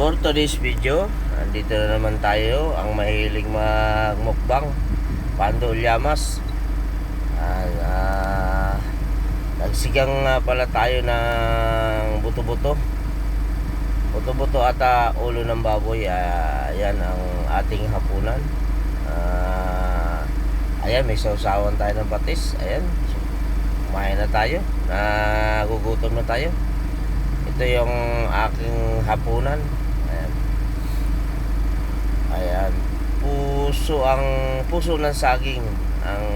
For today's video, andito na naman tayo, ang mahilig magmukbang, Pando Llamas. Ayan, ah, nagsigang nga pala tayo ng buto-buto. Buto-buto at ah, ulo ng baboy, ah, ayan ang ating hapunan. Ah, ayan, may sausawan tayo ng batis. Ayan, kumain na tayo. Nagugutom na tayo. Ito yung aking hapunan. Ayan. Puso ang puso ng saging ang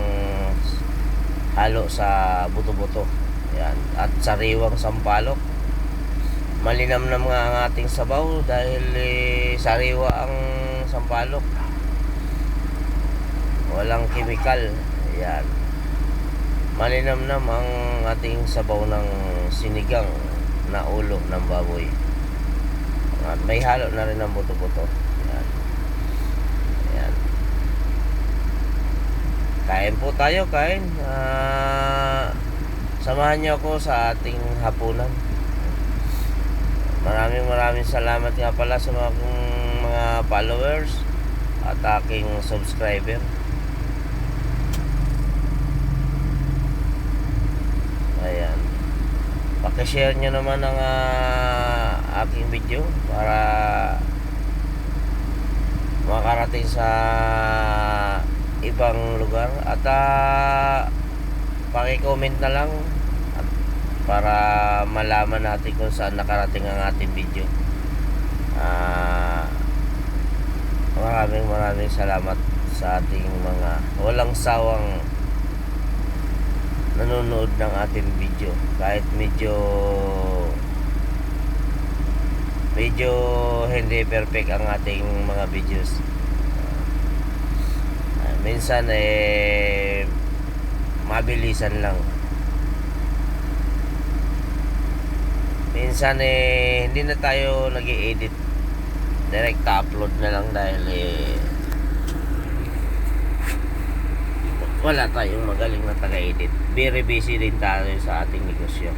halo sa buto-buto. Ayan. At sariwang sampalok. Malinamnam nga ang ating sabaw dahil eh, sariwa ang sampalok. Walang kemikal. Ayan. Malinamnam ang ating sabaw ng sinigang na ulo ng baboy. At may halo na rin ng buto-buto. Ayan. Ayan. Kain po tayo, kain. Ah, samahan niyo ako sa ating hapunan. Maraming maraming salamat nga pala sa mga, mga followers at aking subscriber. Ayan. Pakishare nyo naman ang ah, aking video para makarating sa ibang lugar. At uh, paki-comment na lang para malaman natin kung saan nakarating ang ating video. Ah, maraming maraming salamat sa ating mga walang sawang nanonood ng ating video. Kahit medyo medyo hindi perfect ang ating mga videos minsan eh mabilisan lang minsan eh hindi na tayo nag edit direct upload na lang dahil eh wala tayong magaling na taga-edit. Very busy din tayo sa ating negosyo.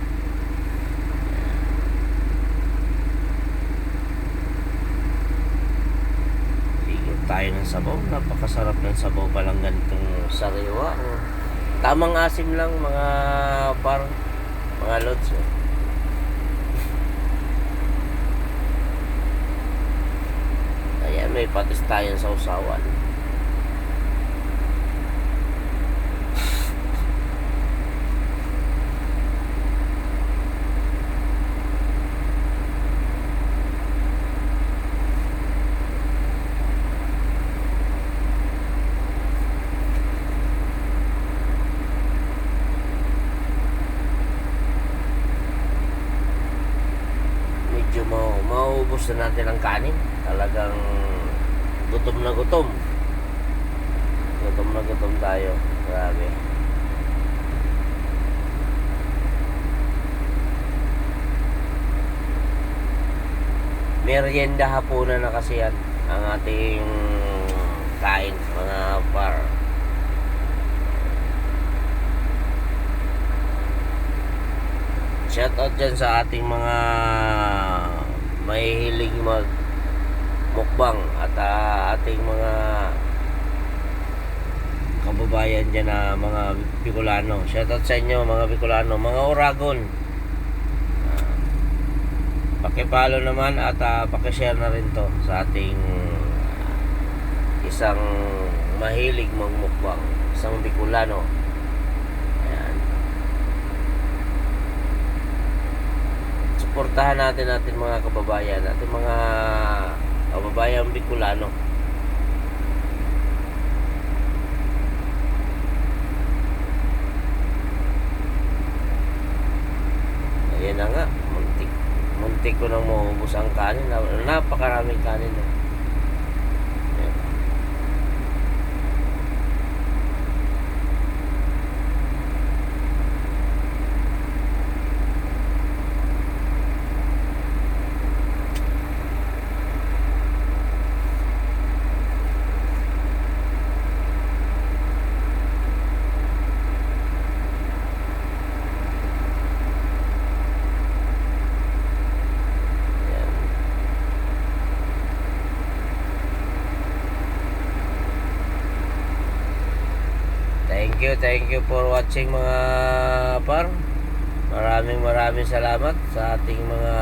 Tayo ng sabaw. Napakasarap ng sabaw pa lang ganitong sariwa. Tamang asim lang mga par mga lods. oh. Ayan, may patis tayong sausawan. medyo mau maubos na natin ang kanin. Talagang gutom na gutom. Gutom na gutom tayo. Grabe. Merienda hapunan na kasi yan ang ating kain mga par. Shout out dyan sa ating mga mahihilig mag mukbang at ah, ating mga kababayan dyan na mga Bicolano. Shout out sa inyo mga Bicolano, mga Oragon. Ah, pakipalo naman at uh, pakishare na rin to sa ating isang mahilig magmukbang, isang Bicolano. Ayan. Suportahan natin natin mga kababayan, natin mga kababayan Bicolano. Ayan na nga, muntik, muntik ko nang maubos ang kanin. Napakaraming kanin. Eh. Thank you, thank you for watching mga par. Maraming maraming salamat sa ating mga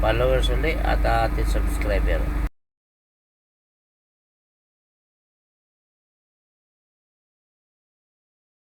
followers uli at ating subscriber.